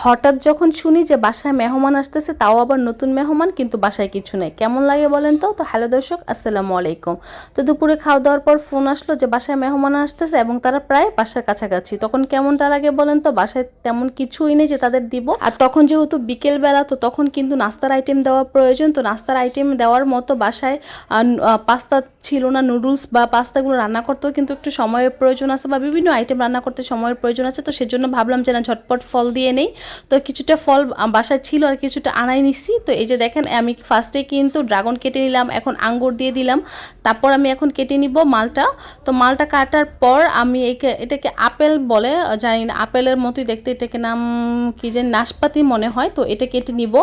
হঠাৎ যখন শুনি যে বাসায় মেহমান আসতেছে, তাও আবার নতুন মেহমান, কিন্তু বাসায় কিছু নেই। কেমন লাগে বলেন তো? তো হ্যালো দর্শক, আসসালামু আলাইকুম। তো দুপুরে খাওয়া দাওয়ার পর ফোন আসলো যে বাসায় মেহমান আসতেছে এবং তারা প্রায় বাসার কাছাকাছি। তখন কেমনটা লাগে বলেন তো? বাসায় তেমন কিছুই নেই যে তাদের দিব। আর তখন যেহেতু বিকেলবেলা, তো তখন কিন্তু নাস্তার আইটেম দেওয়া প্রয়োজন। তো নাস্তার আইটেম দেওয়ার মতো বাসায় পাস্তা ছিল না নুডলস বা পাস্তাগুলো রান্না করতেও কিন্তু একটু সময়ের প্রয়োজন আছে বা বিভিন্ন আইটেম রান্না করতে সময়ের প্রয়োজন আছে। তো সেজন্য ভাবলাম যে না, ঝটপট ফল দিয়ে নেই। তো কিছুটা ফল বাসায় ছিল আর কিছুটা আনাই নিছি। তো এই যে দেখেন, আমি ফার্স্টে কিন্তু ড্রাগন কেটে নিলাম, এখন আঙ্গুর দিয়ে দিলাম। তারপর আমি এখন কেটে নিব মালটা। তো মালটা কাটার পর আমি এটাকে আপেল বলে জানি না, আপেলের মতোই দেখতে, এটাকে নাম কি যে নাশপাতি মনে হয়। তো এটা কেটে নিব।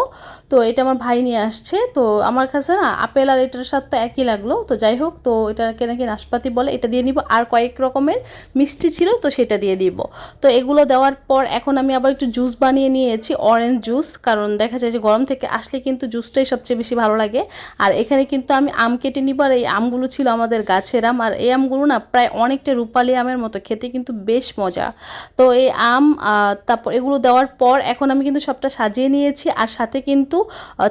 তো এটা আমার ভাই নিয়ে আসছে। তো আমার কাছে না, আপেল আর এটার স্বাদ তো একই লাগল। তো যাই হোক, তো এটাকে নাকি নাশপাতি বলে, এটা দিয়ে নিব। আর কয়েক রকমের মিষ্টি ছিল, তো সেটা দিয়ে দিব। তো এগুলো দেওয়ার পর এখন আমি আবার একটু জুস বানিয়ে নিয়েছি অরেঞ্জ জুস কারণ দেখা যায় যে গরম থেকে আসলে কিন্তু জুসটাই সবচেয়ে বেশি ভালো লাগে। আর এখানে কিন্তু আমি আম কেটে নিব আর এই আমগুলো ছিল আমাদের গাছের আম। আর এই আমগুলো না প্রায় অনেকটা রূপালি আমের মতো, খেতে কিন্তু বেশ মজা। তো এই আম তারপর এগুলো দেওয়ার পর এখন আমি কিন্তু সবটা সাজিয়ে নিয়েছি। আর সাথে কিন্তু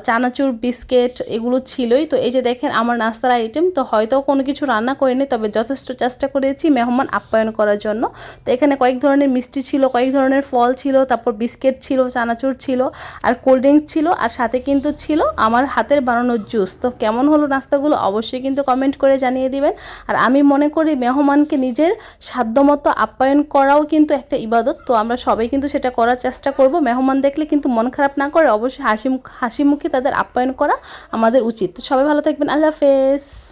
চানাচুর, বিস্কিট এগুলো ছিলই। তো এই যে দেখেন আমার নাস্তার আইটেম তো হয়তো কোনো কিছু রান্না করিনি, তবে যথেষ্ট চেষ্টা করেছি মেহমান আপ্যায়ন করার জন্য। তো এখানে কয়েক ধরনের মিষ্টি ছিল, কয়েক ধরনের ফল ছিল, তারপর বিস্কিট ছিল, চানাচুর ছিল আর কোল্ড ড্রিঙ্কস ছিল আর সাথে কিন্তু ছিল আমার হাতের বানানোর জুস তো কেমন হলো নাস্তাগুলো অবশ্যই কিন্তু কমেন্ট করে জানিয়ে দিবেন। আর আমি মনে করি মেহমানকে নিজের সাধ্যমতো আপ্যায়ন করাও কিন্তু একটা ইবাদত। তো আমরা সবাই কিন্তু সেটা করার চেষ্টা করব। মেহমান দেখলে কিন্তু মন খারাপ না করে অবশ্যই হাসি হাসি মুখে তাদের আপ্যায়ন করা আমাদের উচিত। তো সবাই ভালো থাকবেন। আল্লাহ হাফেজ।